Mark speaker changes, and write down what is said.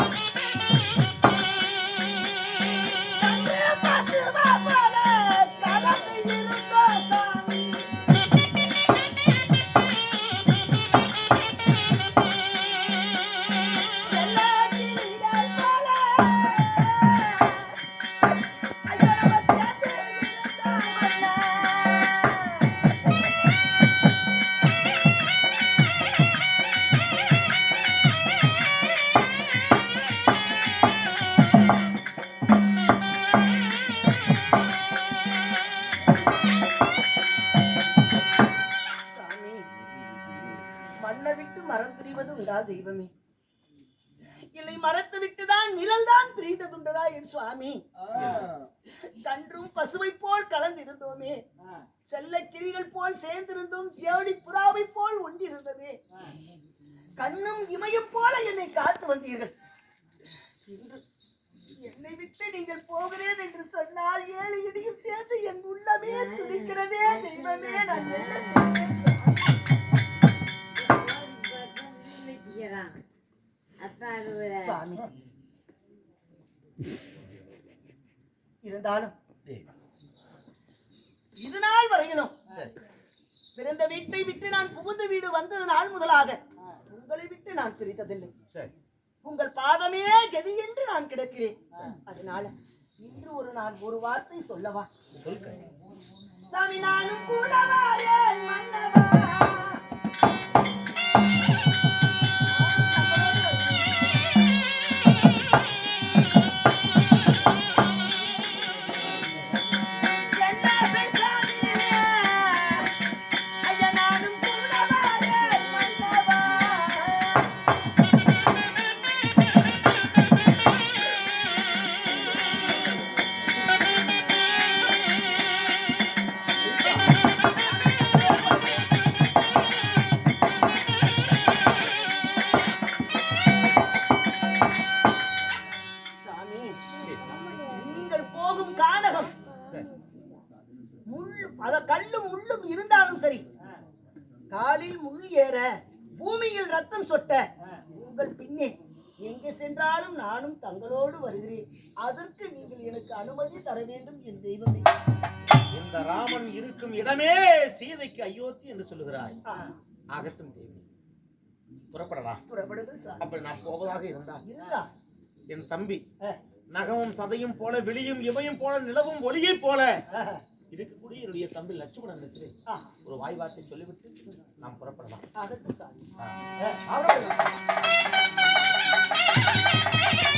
Speaker 1: Bye. சாமி மண்ணை விட்டு மரம் பிரிவது உண்டா தெய்வமே. இல்லை மரத்தை விட்டுதான் நிழல் தான் பிரிந்ததுண்டதா என் சுவாமி. கன்றும் பசுவை போல் கலந்திருந்தோமே. செல்ல கிளிகள் போல் சேர்ந்திருந்தோம் ஜேவடி புறாவை போல் ஒன்றிருந்ததே. கண்ணும் இமையும் போல என்னை காத்து வந்தீர்கள். விட்டு நீங்கள் போகிறேன் என்று சொன்னால் ஏழு இடியும் சேர்ந்து என் உள்ளமே துடிக்கிறதே தெய்வமே நான் இருந்தாலும் இது நாள் வரையிலும் பிறந்த வீட்டை விட்டு நான் புகுந்த வீடு வந்த நாள் முதலாக. உங்களை விட்டு நான் பிரித்ததில்லை.
Speaker 2: சரி
Speaker 1: உங்கள் பாதமே கதி என்று நான் கிடக்கிறேன். அதனால இன்று ஒரு நான் ஒரு வார்த்தை சொல்லவா? சாமி முள் அத கல்லும் முள்ளும் இருந்தாலும் சரி. காலில் முள் ஏற பூமியில் ரத்தம் சொட்ட உங்கள் பின்னே எங்கே சென்றாலும் நானும் தங்களோடு வருகிறேன். அதற்கு நீங்கள் எனக்கு அனுமதி தர வேண்டும் என் தெய்வமே.
Speaker 2: இந்த ராமன் இருக்கும் இடமே சீதைக்கு அயோத்தி என்று சொல்லுகிறாய். ஆகட்டும் தேவி. புறப்படலாம்
Speaker 1: புறப்படுங்கள் சாமி.
Speaker 2: அப்படி நான் போவதாக
Speaker 1: இருந்தா
Speaker 2: என் தம்பி நகமும் சதையும் போல விழியும் இவையும் போல நிலவும் ஒளியைப் போல. இருக்கக்கூடிய என்னுடைய தம்பி லட்சுமணனுக்கு ஒரு வாய் வார்த்தை சொல்லிவிட்டு நாம் புறப்படலாம்.